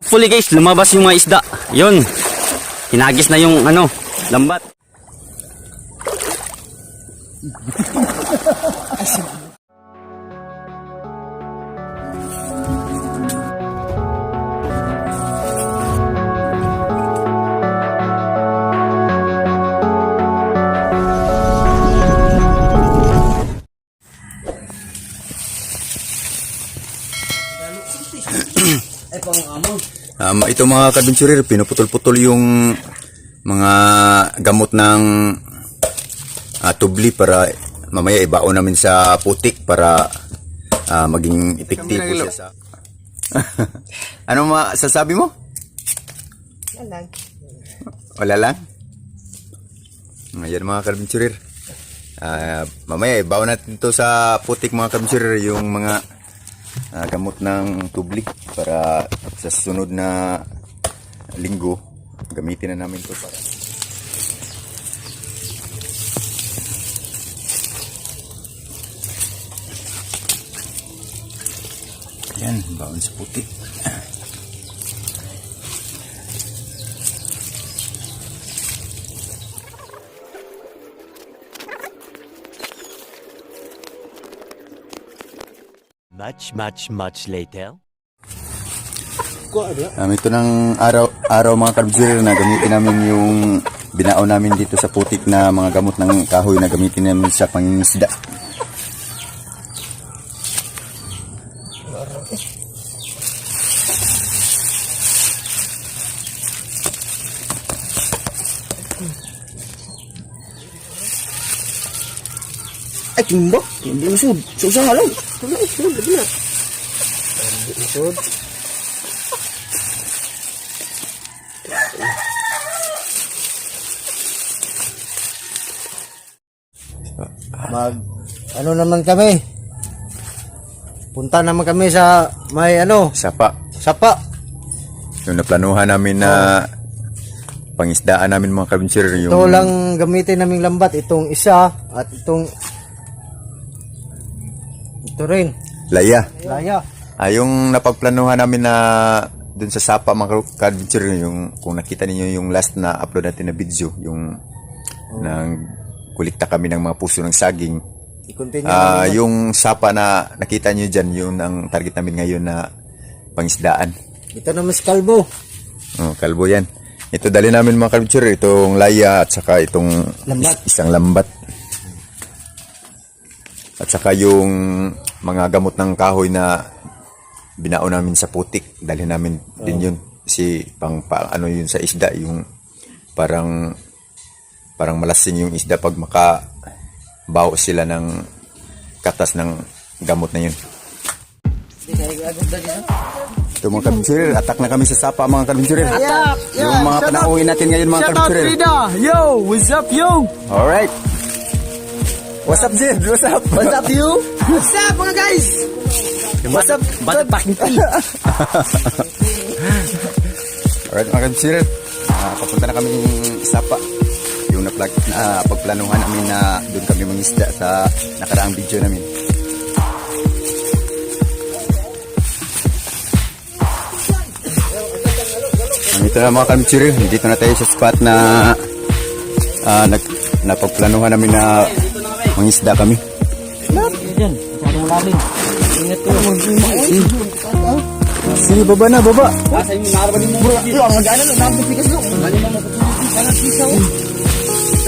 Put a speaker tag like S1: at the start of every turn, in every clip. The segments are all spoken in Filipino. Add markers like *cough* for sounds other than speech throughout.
S1: Fully guys, lumabas yung mga isda. Yun. Hinagis na yung ano, lambat.
S2: Ito mga kadventurer, pinuputol-putol yung mga gamot ng ah, tubli para mamaya ibaon namin sa putik para ah, maging epektibo siya sa... *laughs* ano masasabi mo? Wala lang. Ayan mga kadventurer. Ah, mamaya ibaon natin to sa putik mga kadventurer yung mga ah, gamot ng tubli para sa sunod na linggo gamitin na namin to para yan baon sa puti
S3: Much, much, much later.
S2: Um, ito ng araw, araw mga karbsir na gamitin namin yung binao namin dito sa putik na mga gamot ng kahoy na gamitin namin sa pangingisda.
S4: Ay, timbok. Hindi usod. Susang alam. Wala, usod. Lagi na. Usod. Mag, ano naman kami? Punta naman kami sa may ano,
S2: Sapa.
S4: sapa.
S2: Yung naplanuhan namin na pangisdaan namin mga karbsir yung
S4: Ito lang gamitin naming lambat. Itong isa at itong ito rin.
S2: laya.
S4: Laya.
S2: Ah, yung napagplanuhan namin na dun sa Sapa mga ka-adventure yung kung nakita ninyo yung last na upload natin na video yung nang kulikta kami ng mga puso ng saging
S4: I-continue
S2: ah
S4: namin.
S2: yung Sapa na nakita nyo dyan yun ang target namin ngayon na pangisdaan
S4: Ito naman si Kalbo.
S2: oh, kalbo yan ito dali namin mga ka-adventure itong laya at saka itong
S4: Lambat.
S2: is- isang lambat at saka yung mga gamot ng kahoy na binao namin sa putik dali namin din yun si pang pa, ano yun sa isda yung parang parang malasing yung isda pag maka baho sila ng katas ng gamot na yun ito mga kabinsurir, attack na kami sa sapa mga kabinsurir. Yung mga panauhin natin ngayon mga kabinsurir.
S4: Yo, what's up, yo?
S2: Alright. What's up, Jid? What's up?
S4: What's up, you? *laughs* What's up, mga guys? What's up?
S1: Bad packing tea. *laughs*
S2: Alright mga kabinsurir. Uh, papunta na kami sapa. Yung naplag, na pagplanuhan namin na doon kami mangisda sa nakaraang video namin. Dito na mga kabinsurir. Dito na tayo sa spot na uh, nag, napagplanuhan namin na mangisda kami.
S1: Yan, masyadong lalim. Ingat ko.
S2: Sige, baba na, baba.
S1: Asa yung naraban mo bro.
S4: Lo, ang gana lo, nang pikas lo.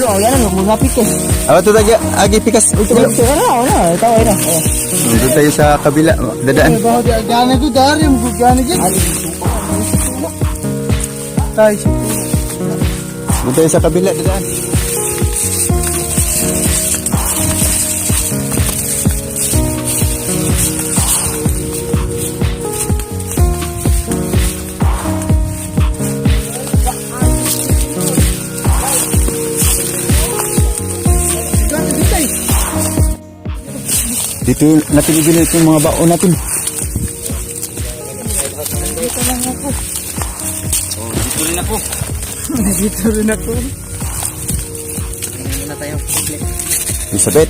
S4: Lo, ang gana lo, mga pikas.
S2: Awa to taga, agi pikas.
S4: Ito, ito, ano, ano, ito, ito.
S2: Doon tayo sa kabila, dadaan.
S4: Gana ko dari, gana gid. Tay,
S2: Doon tayo sa kabila, dadaan. Dito natin ibili yung mga baon natin.
S1: Dito rin ako.
S4: dito rin ako.
S1: Muna tayo.
S2: Isabet.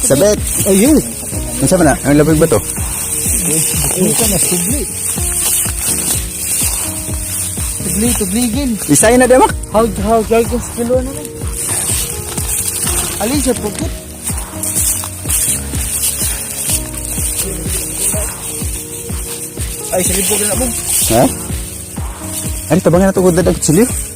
S2: Isabet.
S4: Ayun.
S2: Ano sa na? Ang labig ba to?
S4: Ito na, subli. tubli, tubligin.
S2: Isay na demak.
S4: How, how, sa kilo na lang. Alin siya pukit? Ay, sa libo na mo.
S2: Ha? Ano tabangan na to kung dadag siliw?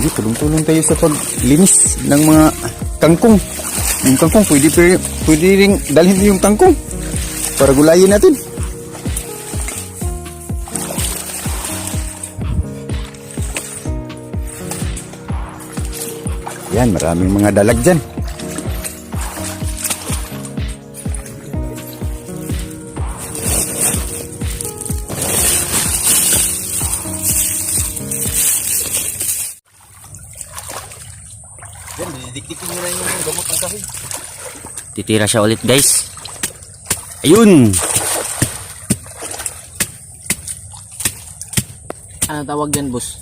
S2: Hindi, tulong-tulong tayo sa paglinis ng mga kangkong. Yung kangkong, pwede, pwede rin dalhin yung kangkong para gulayin natin. Yan, maraming mga dalag dyan.
S1: Titira siya ulit guys. Ayun!
S4: Ano tawag yan, boss?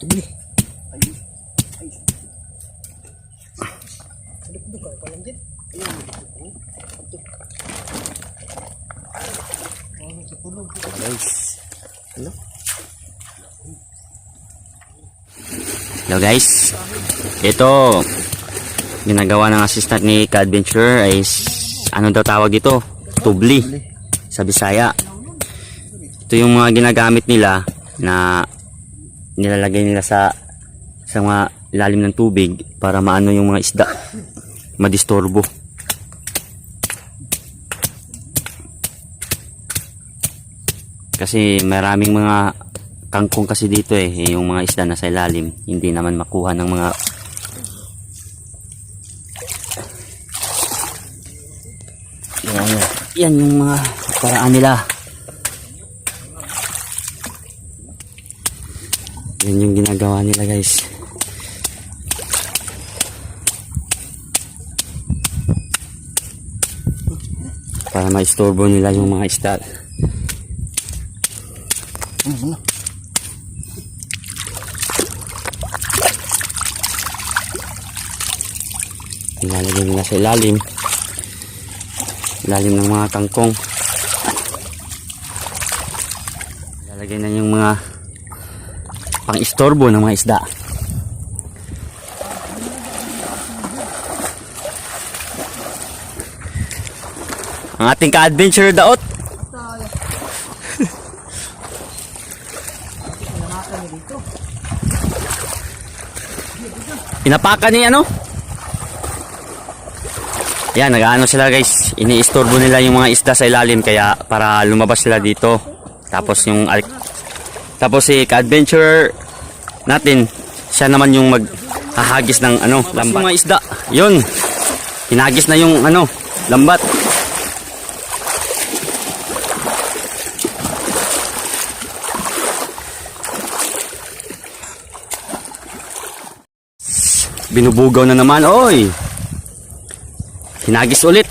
S4: Tubli.
S1: Hello guys. Ito, ginagawa ng assistant ni Ka-Adventure ay ano daw tawag ito? Tubli sa Bisaya. Ito yung mga ginagamit nila na nilalagay nila sa sa mga ilalim ng tubig para maano yung mga isda madistorbo. Kasi maraming mga kangkong kasi dito eh, yung mga isda na sa ilalim, hindi naman makuha ng mga yan yung mga paraan nila. Yan yung ginagawa nila guys. Para maistorbo nila yung mga isda. Ilalagay nila sa ilalim. Ilalim ng mga kangkong. Ilalagay na yung mga pang-istorbo ng mga isda. Ang ating ka-adventure daot. Inapakan ni ano? Yan, nag-ano sila guys. Iniistorbo nila yung mga isda sa ilalim kaya para lumabas sila dito. Tapos yung tapos si ka-adventurer natin, siya naman yung maghahagis ng ano, lambat. Yung mga isda, yun. Hinagis na yung ano, lambat. Binubugaw na naman, oy. Hinagis ulit.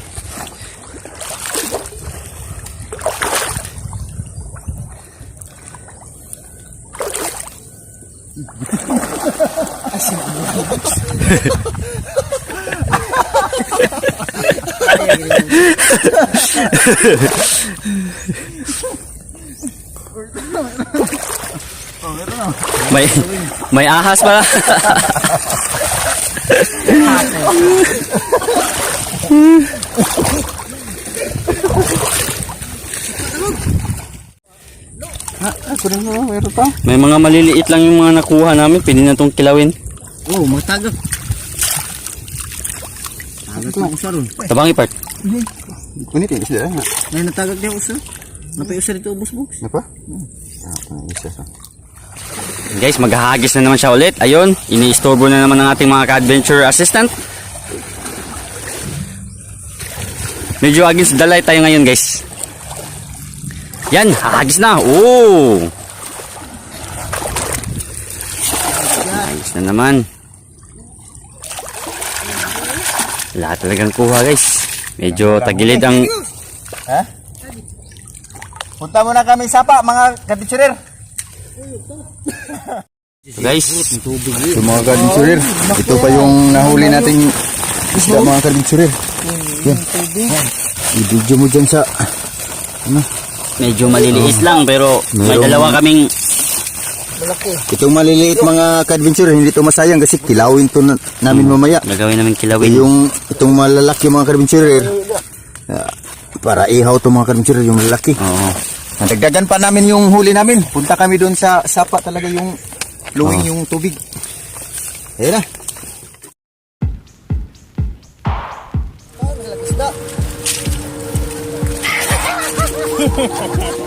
S1: may may ahas pala. *laughs*
S2: Ako rin mo, meron pa.
S1: May mga maliliit lang yung mga nakuha namin. Pwede na itong kilawin.
S4: Oh, matagak. Tagak na usa ron.
S1: Tabangi part.
S2: Kunit yung isda. Ha?
S4: May natagak niya usa. Napay usa dito ubos box.
S2: Ano pa? Ah, ano isa sa.
S1: Guys, maghahagis na naman siya ulit. Ayun, ini-istorbo na naman ng ating mga ka-adventure assistant. Medyo against the light tayo ngayon guys. Yan, agis na. Oh! Agis na naman. Wala talagang kuha guys. Medyo tagilid ang...
S2: Ha? Punta muna kami sa pa mga katitsurir.
S1: so guys,
S2: so mga katitsurir, ito pa yung nahuli natin isda mga kabitsurer. Yan. I-video mo dyan sa
S1: Medyo maliliit lang pero may dalawa kaming
S2: Itong maliliit mga ka-adventure, hindi to masayang kasi kilawin to na, namin mamaya.
S1: gagawin namin kilawin.
S2: Yung itong malalaki mga ka-adventure, ah, para ihaw to mga ka-adventure, yung malalaki.
S1: Oo.
S2: Nagdagan pa namin yung huli namin. Punta kami doon sa sapa talaga yung flowing yung tubig. Ayan na.
S4: Música *laughs*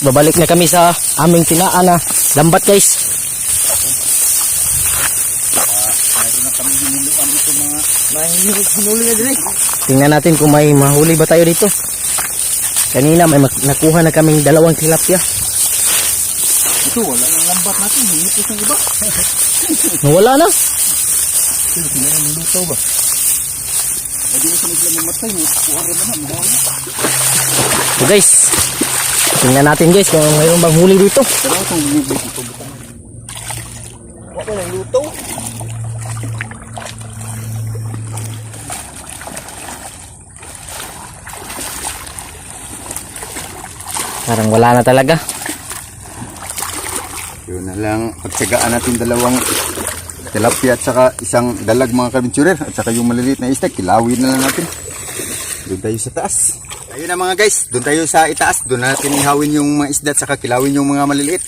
S4: babalik na kami sa aming tinaan na lambat guys. Tingnan natin kung may mahuli ba tayo dito. Kanina may nakuha na kaming dalawang tilapia.
S2: Ito, wala yung lambat natin. Hinipos ng iba. *laughs*
S4: Nawala na.
S2: Luto ba? Pwede ko sa nagla mamatay. Kuha rin naman. Mawala.
S4: So guys, tingnan natin guys kung mayroon bang huli dito.
S2: Wala ng luto.
S4: Parang wala na talaga.
S2: Yun na lang, pagtsagaan natin dalawang tilapia at saka isang dalag mga kabinsurer at saka yung maliliit na isda, kilawin na lang natin. Doon tayo sa taas. Ayun na mga guys, doon tayo sa itaas, doon natin ihawin yung mga isda at saka kilawin yung mga maliliit.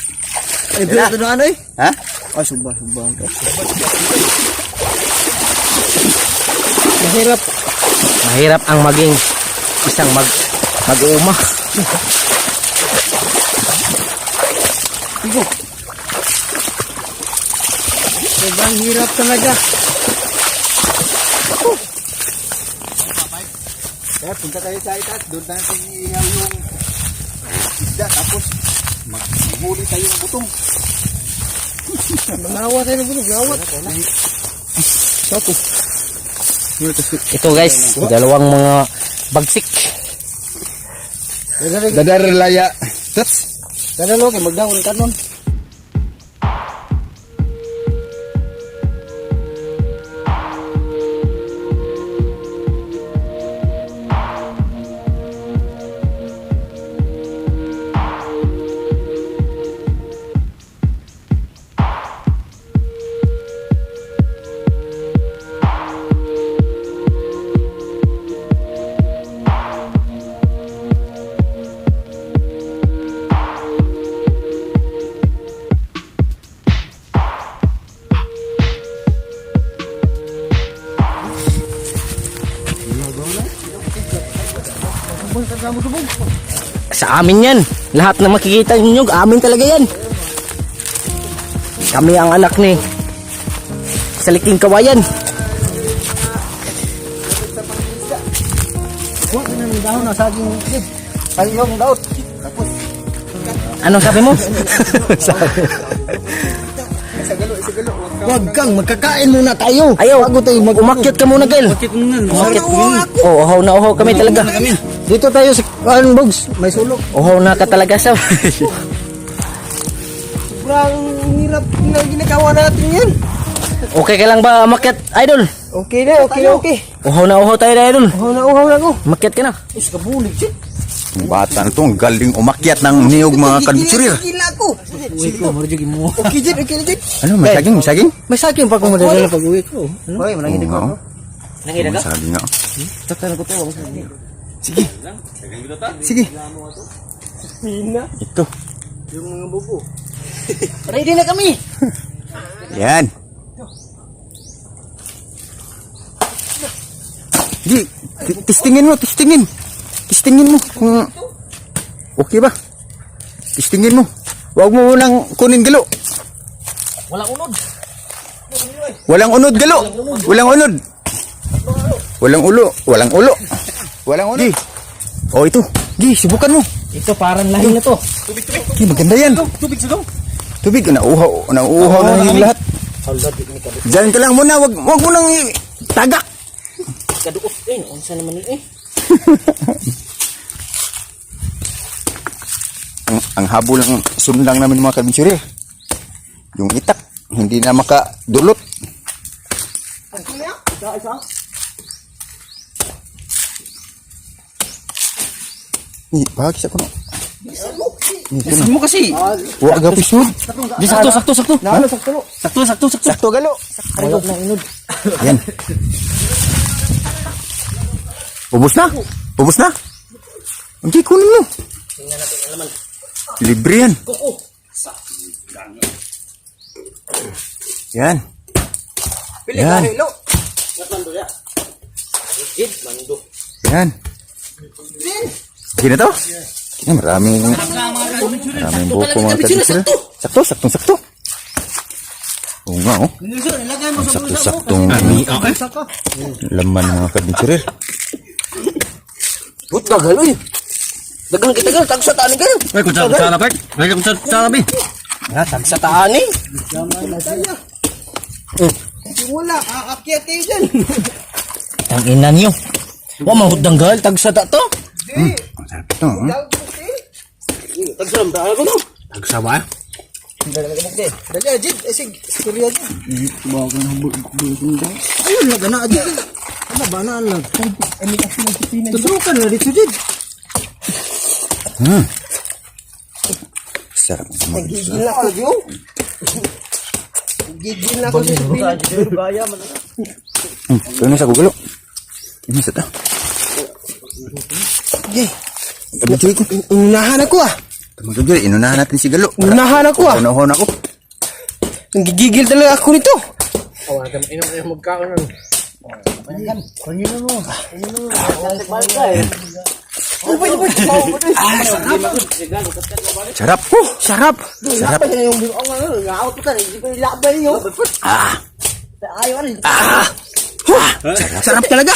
S4: Ay,
S2: Wala.
S4: na ano eh?
S2: Ha?
S4: Ah, suba, suba. Mahirap. Mahirap ang maging isang mag mag-uuma. Sobrang hirap talaga.
S2: Kaya punta tayo sa itaas, doon natin ihaw yung isda tapos maghuli tayo ng butong.
S4: Mangawa tayo ng bulog. Gawat. Sako. Ito guys, dalawang mga bagsik.
S2: Dadarlaya. That's
S4: Kadalo kay magdawon kanon. Sa amin yan. Lahat na makikita ninyo, amin talaga yan. Kami ang anak ni Saliking Kawayan. Ano sabi mo? *laughs* Huwag kang magkakain muna tayo. Ayaw, bago tayo mag umakyat ka muna, Gel. Umakyat muna. Umakyat muna. Oo, uhaw na uhaw kami talaga. Dito tayo sa ano, Bogs. May sulok. Uhaw na ka talaga sa. Sobrang *laughs* hirap na ginagawa natin yan. Okay ka lang ba umakyat, Idol? Okay na, okay na, okay. Uhaw na uhaw tayo, Idol. Uhaw na uhaw na ko. Umakyat ka na. Is kabulig, shit.
S2: Yung bata na to, ang galing umakyat ng niyog mga kabinsurer.
S4: Gila ko. Uwi ko, marjig mo. Okay, Jid, okay, Jid.
S2: Ano, may saging, may saging?
S4: May sakin pa kung madala pag uwi ko. Ano? Hoy, manangin
S2: Oo, oo.
S1: Nanginig
S2: May saging nga.
S4: Taktan ko to.
S2: Sige. Sige. Ito.
S4: Yung mga bubo. Ready na kami.
S2: Yan. Di, ti- testingin mo, testingin. Testingin mo kung okay ba? Testingin mo. Huwag mo munang kunin galo.
S4: Wala unod.
S2: Walang unod galo. Walang unod. Walang ulo. Walang ulo. Walang unod. Di. Oh, ito. Di, subukan mo.
S4: Ito parang lahi na to.
S2: Di, maganda yan.
S4: Tubig sa dong.
S2: Tubig, nauuhaw. Nauuhaw na yung lahat. Diyan ka lang muna. Wag, wag mo nang tagak.
S4: Kaduk. Eh, unsa naman ni eh. *laughs*
S2: ang, ang habol ng sundang namin mga kabinsyuri. Yung itak, hindi na makadulot. Ni, bahagi sa kuno. Kuno.
S4: mo kasi.
S2: Wa ga pisud.
S4: Di sakto, sakto, sakto.
S2: Nalo sakto.
S4: Sakto, sakto, sakto.
S2: Sakto galo.
S4: Wala na inod.
S2: Yan. Ubus na? Ubus na? Hindi, kunin mo. Libre yan. Yan. Yan. Yan. Okay na to? Yan, maraming, maraming buko mga kabisira. Sakto, sakto, sakto. Oo nga, oh. Ang sakto-saktong laman ng mga kabisira.
S4: Put ka galoy. Dagang kita gal, tag sa taan gal.
S1: Ay, kung sa sa lapit. Ay, kung sa lapit.
S4: Ha, tag sa taan eh. Wala, aakyat kayo dyan. Ang ina niyo. Wa mahudang gal, tag sa ta to.
S2: Ang sarap ito, oh.
S4: Tag sa taan ko no. Tag sa ba? Dali ajit, esig, kurya ajit. Bago na bulong daw. Ayun, laga na ajit. Ano ba na lang? Ay, kasi nagsipinan. Tuturukan na dito ajit.
S2: Hmm. Sarap naman.
S4: Gigil na ako, yo. Gigil ako sa. Gaya man.
S2: Hmm. Ito na sa gugalo. Ini sa ta.
S4: Yay.
S2: Abidyoy ko.
S4: Inunahan ako ah.
S2: Magagay, inunahan natin si Galo.
S4: Inunahan ako ah.
S2: Unahon ako.
S4: Nagigigil talaga ako nito.
S2: Sarap. Oh, sarap. Sarap. Ah. Ah. Sarap, sarap talaga.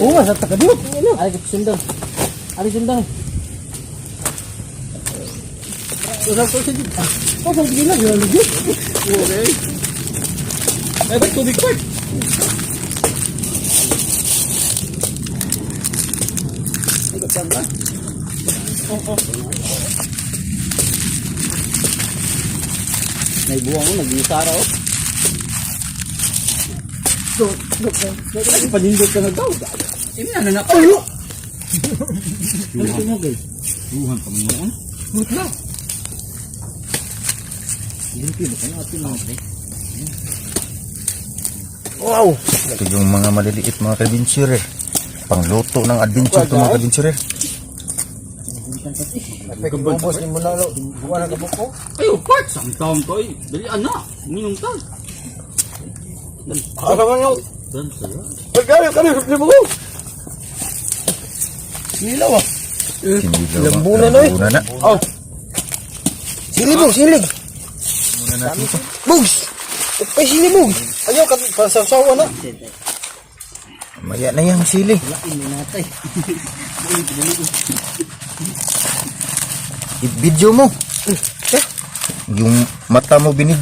S4: Oo, masarap ka dito. Ay, sundang. Ay, sundang. Masarap ko siya dito. Oh, sabi nila, yun ang legit. Okay. Ay, ba't tubig ko? May buwang mo, nag-iisara oh. Panindot ka na daw. Ini ano na Ulo! *laughs* Ano ito mo guys? Luhan pa mo noon? Lut na.
S2: Wow. Ito yung mga maliliit mga kadventure. Pangluto ng adventure ito mga
S4: Ubos ni mo lalo. Buwan na kabuko.
S1: Ayo, part. Sang taon to eh. Dali, anak. Minong tag.
S4: Ano man yun?
S1: Dan saya.
S4: Pagkali ka na, hindi mo ko. Silaw ah. Lambunan na eh.
S2: Na.
S4: Oh. Silig mo, silig.
S2: Lambunan natin ito.
S4: Bugs! Ay, silig mo. Ayaw ka, pasasawa na.
S2: Maya na yan, sili. *laughs* I-video mo. Yung mata mo binig,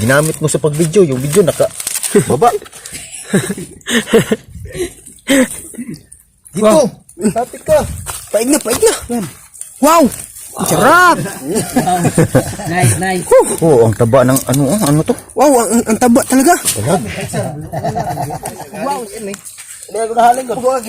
S2: ginamit mo sa pag-video. Yung video naka baba.
S4: Dito. Tapit ka. Paig na, paig na. Wow! Ang sarap! nice, nice.
S2: Oh, ang taba ng ano, oh, ano to?
S4: Wow, ang, ang taba talaga.
S2: Talag.
S4: Wow, yan eh. Hindi ako nahalin ko. Huwag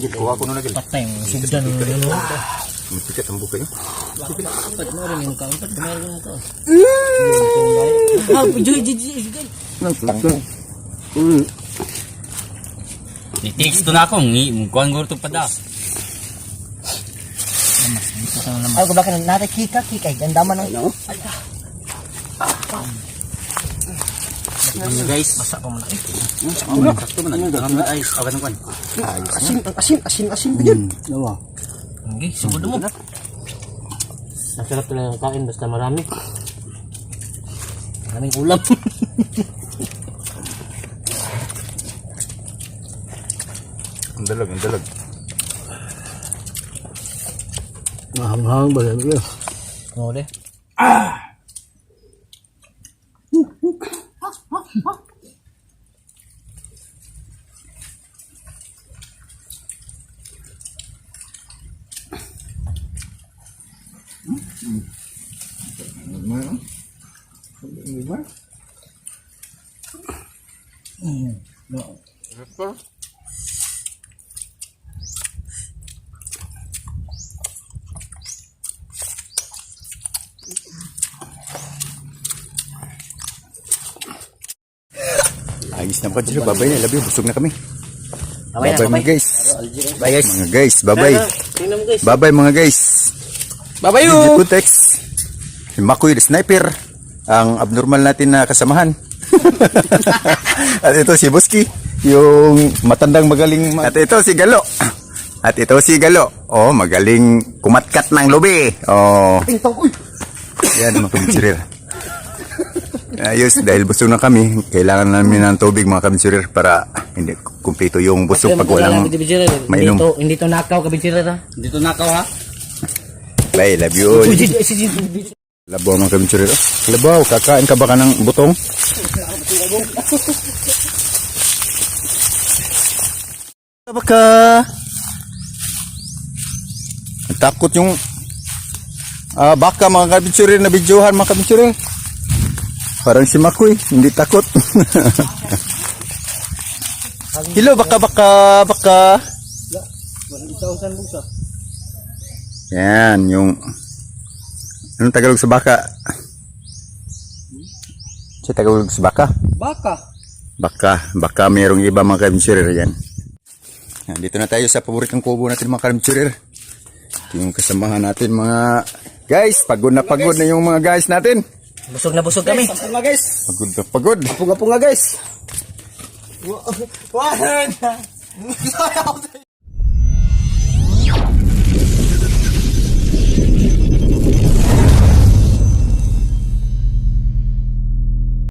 S2: Kuha ko na lagi.
S1: Patay mo. Sugdan mo. Ano?
S2: Matikat ang buka yun.
S1: Yung kauntat. Kumain na to. Ah. Nitiks na akong. Kuhan ko ito pa da.
S4: Ay, kung bakit natin kika, kika. Ganda man ang...
S1: Ano guys? Basa ko muna. Sakto mo na. Ang mga ayos. Ng kwan.
S4: Asin, asin, asin, asin ba yun?
S1: Okay, siguro mo. Nasarap talaga ang kain basta marami. Maraming ulam. *laughs*
S2: Ang dalag, ang dalag.
S4: Mahang-hang ba yan?
S1: Oo, de.
S2: Ayos na pa sila. Babay na. Labi, busog na kami.
S1: Babay
S2: Babay
S1: babay.
S2: mga guys.
S1: Bye guys.
S2: Mga guys, babay.
S1: Guys.
S2: Babay mga guys.
S1: Bye-bye
S2: DJ Putex. Si Makoy the Sniper. Ang abnormal natin na kasamahan. *laughs* At ito si Buski. Yung matandang magaling. ma- At ito si Galo. At ito si Galo. Oh, magaling kumatkat ng lobe. Oh. Yan, mga kabinsurir. Ayos, dahil busog na kami, kailangan namin ng tubig mga kabinsurir para hindi kumpleto yung busog pag walang mainom.
S1: Hindi to, hindi to nakaw kabitsira ha. Hindi to nakaw ha.
S2: Bye, love you all. Labaw mga kabinsurir. Labaw, kakain ka ba ka ng butong? Baka takot yung ah, baka mga kabinsurir na videohan mga kabinsurir. Parang si Makoy, hindi takot. *laughs* Hello, baka baka baka. Yan, yung Anong Tagalog sa baka? Sa Tagalog sa baka?
S4: Baka.
S2: Baka, baka mayroong iba mga kabinsurer yan. Yan, Dito na tayo sa paboritong kubo natin mga. Ito yung kasamahan natin mga guys. Pagod na pagod na yung mga guys natin.
S1: Busog na busog kami.
S4: Sampo nga guys.
S2: Pagod na pagod.
S4: Punga-punga guys. Wa- Wa-